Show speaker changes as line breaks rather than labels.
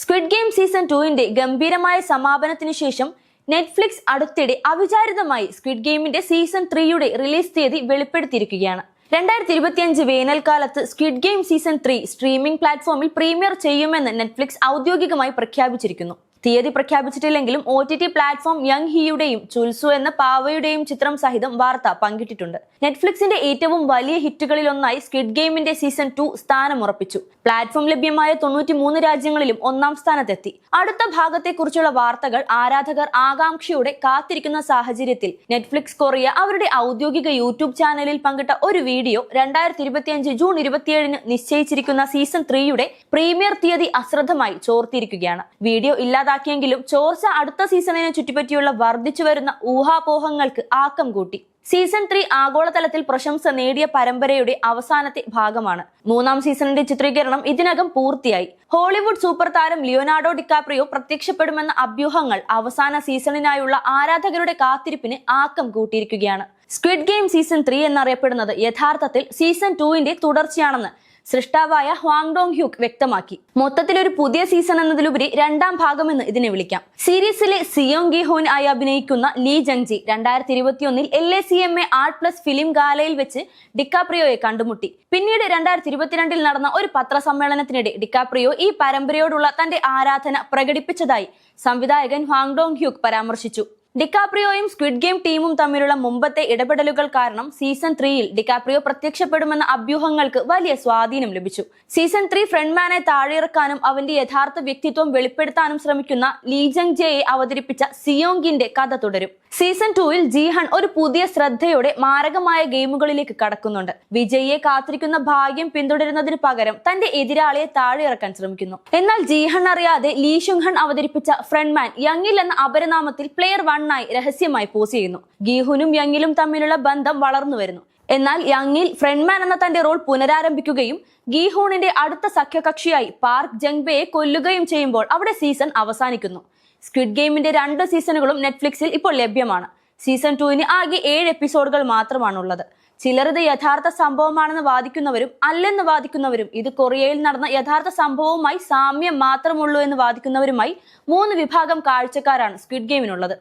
Squid game season ടുവിന്റെ ഗംഭീരമായ സമാപനത്തിനു ശേഷം നെറ്റ്ഫ്ലിക്സ് അടുത്തിടെ അവിചാരിതമായി സ്ക്വിഡ് ഗെയിമിന്റെ സീസൺ ത്രീയുടെ റിലീസ് തീയതി വെളിപ്പെടുത്തിയിരിക്കുകയാണ്. രണ്ടായിരത്തി ഇരുപത്തിയഞ്ച് വേനൽക്കാലത്ത് squid game season three streaming പ്ലാറ്റ്ഫോമിൽ പ്രീമിയർ ചെയ്യുമെന്ന് നെറ്റ്ഫ്ലിക്സ് ഔദ്യോഗികമായി പ്രഖ്യാപിച്ചിരിക്കുന്നു. തീയതി പ്രഖ്യാപിച്ചിട്ടില്ലെങ്കിലും O T T platform young ഹിയുടെയും ചുൽസു എന്ന പാവയുടെയും ചിത്രം സഹിതം വാർത്ത പങ്കിട്ടിട്ടുണ്ട്. നെറ്റ്ഫ്ലിക്സിന്റെ ഏറ്റവും വലിയ ഹിറ്റുകളിൽ ഒന്നായി സ്കിഡ് ഗെയിമിന്റെ സീസൺ ടു സ്ഥാനമുറപ്പിച്ചു. പ്ലാറ്റ്ഫോം ലഭ്യമായ തൊണ്ണൂറ്റി മൂന്ന് രാജ്യങ്ങളിലും ഒന്നാം സ്ഥാനത്തെത്തി. അടുത്ത ഭാഗത്തെക്കുറിച്ചുള്ള വാർത്തകൾ ആരാധകർ ആകാംക്ഷയോടെ കാത്തിരിക്കുന്ന സാഹചര്യത്തിൽ നെറ്റ്ഫ്ലിക്സ് കൊറിയ അവരുടെ ഔദ്യോഗിക യൂട്യൂബ് ചാനലിൽ പങ്കിട്ട ഒരു വീഡിയോ രണ്ടായിരത്തി ഇരുപത്തിയഞ്ച് ജൂൺ ഇരുപത്തിയേഴിന് നിശ്ചയിച്ചിരിക്കുന്ന സീസൺ ത്രീയുടെ പ്രീമിയർ തീയതി അശ്രദ്ധമായി ചോർത്തിയിരിക്കുകയാണ് വീഡിയോ ഇല്ലാതാക്കിയെങ്കിലും ചോർച്ച അടുത്ത സീസണിനെ ചുറ്റിപ്പറ്റിയുള്ള വർദ്ധിച്ചു വരുന്ന ഊഹാപോഹങ്ങൾക്ക് ആക്കം കൂട്ടി. സീസൺ ത്രീ ആഗോളതലത്തിൽ പ്രശംസ നേടിയ പരമ്പരയുടെ അവസാനത്തെ ഭാഗമാണ്. മൂന്നാം സീസണിന്റെ ചിത്രീകരണം ഇതിനകം പൂർത്തിയായി. ഹോളിവുഡ് സൂപ്പർ താരം ലിയോനാർഡോ ഡിക്കാപ്രിയോ പ്രത്യക്ഷപ്പെടുമെന്ന അഭ്യൂഹങ്ങൾ അവസാന സീസണിനായുള്ള ആരാധകരുടെ കാത്തിരിപ്പിന് ആക്കം കൂട്ടിയിരിക്കുകയാണ്. സ്ക്വിഡ് ഗെയിം സീസൺ ത്രീ എന്നറിയപ്പെടുന്നത് യഥാർത്ഥത്തിൽ സീസൺ ടുവിന്റെ തുടർച്ചയാണെന്ന് സൃഷ്ടാവായ ഹ്വാങ്ഡോങ് ഹ്യൂക്ക് വ്യക്തമാക്കി. മൊത്തത്തിൽ ഒരു പുതിയ സീസൺ എന്നതിലുപരി രണ്ടാം ഭാഗമെന്ന് ഇതിനെ വിളിക്കാം. സീരീസിലെ സിയോങ് ഗി ഹോൻ ആയി അഭിനയിക്കുന്ന ലീ ജങ്ജി രണ്ടായിരത്തി ഇരുപത്തിയൊന്നിൽ L A C M A art plus film ഗാലയിൽ വെച്ച് ഡിക്കാപ്രിയോയെ കണ്ടുമുട്ടി. പിന്നീട് രണ്ടായിരത്തി ഇരുപത്തിരണ്ടിൽ നടന്ന ഒരു പത്രസമ്മേളനത്തിനിടെ ഡിക്കാപ്രിയോ ഈ പരമ്പരയോടുള്ള തന്റെ ആരാധന പ്രകടിപ്പിച്ചതായി സംവിധായകൻ ഹ്വാങ്ഡോങ് ഹ്യൂക്ക് പരാമർശിച്ചു. ഡിക്കാപ്രിയോയും സ്ക്വിഡ് ഗെയിം ടീമും തമ്മിലുള്ള മുമ്പത്തെ ഇടപെടലുകൾ കാരണം സീസൺ ത്രീയിൽ ഡിക്കാപ്രിയോ പ്രത്യക്ഷപ്പെടുമെന്ന അഭ്യൂഹങ്ങൾക്ക് വലിയ സ്വാധീനം ലഭിച്ചു. സീസൺ ത്രീ ഫ്രണ്ട്മാനെ താഴെയിറക്കാനും അവന്റെ യഥാർത്ഥ വ്യക്തിത്വം വെളിപ്പെടുത്താനും ശ്രമിക്കുന്ന ലീജങ് ജെയെ അവതരിപ്പിച്ച സിയോങ്കിന്റെ കഥ തുടരും. സീസൺ ടൂവിൽ ജീഹൺ ഒരു പുതിയ ശ്രദ്ധയോടെ മാരകമായ ഗെയിമുകളിലേക്ക് കടക്കുന്നുണ്ട്. വിജയിയെ കാത്തിരിക്കുന്ന ഭാഗ്യം പിന്തുടരുന്നതിന് പകരം തന്റെ എതിരാളിയെ താഴെയിറക്കാൻ ശ്രമിക്കുന്നു. എന്നാൽ ജീഹൺ അറിയാതെ ലീ ഷുങ്ഹൺ അവതരിപ്പിച്ച ഫ്രണ്ട്മാൻ യങ്ങിൽ എന്ന അപരനാമത്തിൽ പ്ലെയർ വണ്ണായി രഹസ്യമായി പോസ് ചെയ്യുന്നു. ഗീഹുനും യങ്ങിലും തമ്മിലുള്ള ബന്ധം വളർന്നു വരുന്നു. എന്നാൽ യങ്ങിൽ ഫ്രണ്ട്മാൻ എന്ന തന്റെ റോൾ പുനരാരംഭിക്കുകയും ഗീഹൂണിന്റെ അടുത്ത സഖ്യകക്ഷിയായി പാർക്ക് ജംഗ്ബയെ കൊല്ലുകയും ചെയ്യുമ്പോൾ അവിടെ സീസൺ അവസാനിക്കുന്നു. സ്ക്വിഡ് ഗെയിമിന്റെ രണ്ട് സീസണുകളും നെറ്റ്ഫ്ലിക്സിൽ ഇപ്പോൾ ലഭ്യമാണ്. സീസൺ ടുവിന് ആകെ ഏഴ് എപ്പിസോഡുകൾ മാത്രമാണുള്ളത്. ചിലർ ഇത് യഥാർത്ഥ സംഭവമാണെന്ന് വാദിക്കുന്നവരും അല്ലെന്ന് വാദിക്കുന്നവരും ഇത് കൊറിയയിൽ നടന്ന യഥാർത്ഥ സംഭവവുമായി സാമ്യം മാത്രമുള്ളൂ എന്ന് വാദിക്കുന്നവരുമായി മൂന്ന് വിഭാഗം കാഴ്ചക്കാരാണ് സ്ക്വിഡ് ഗെയിമിനുള്ളത്.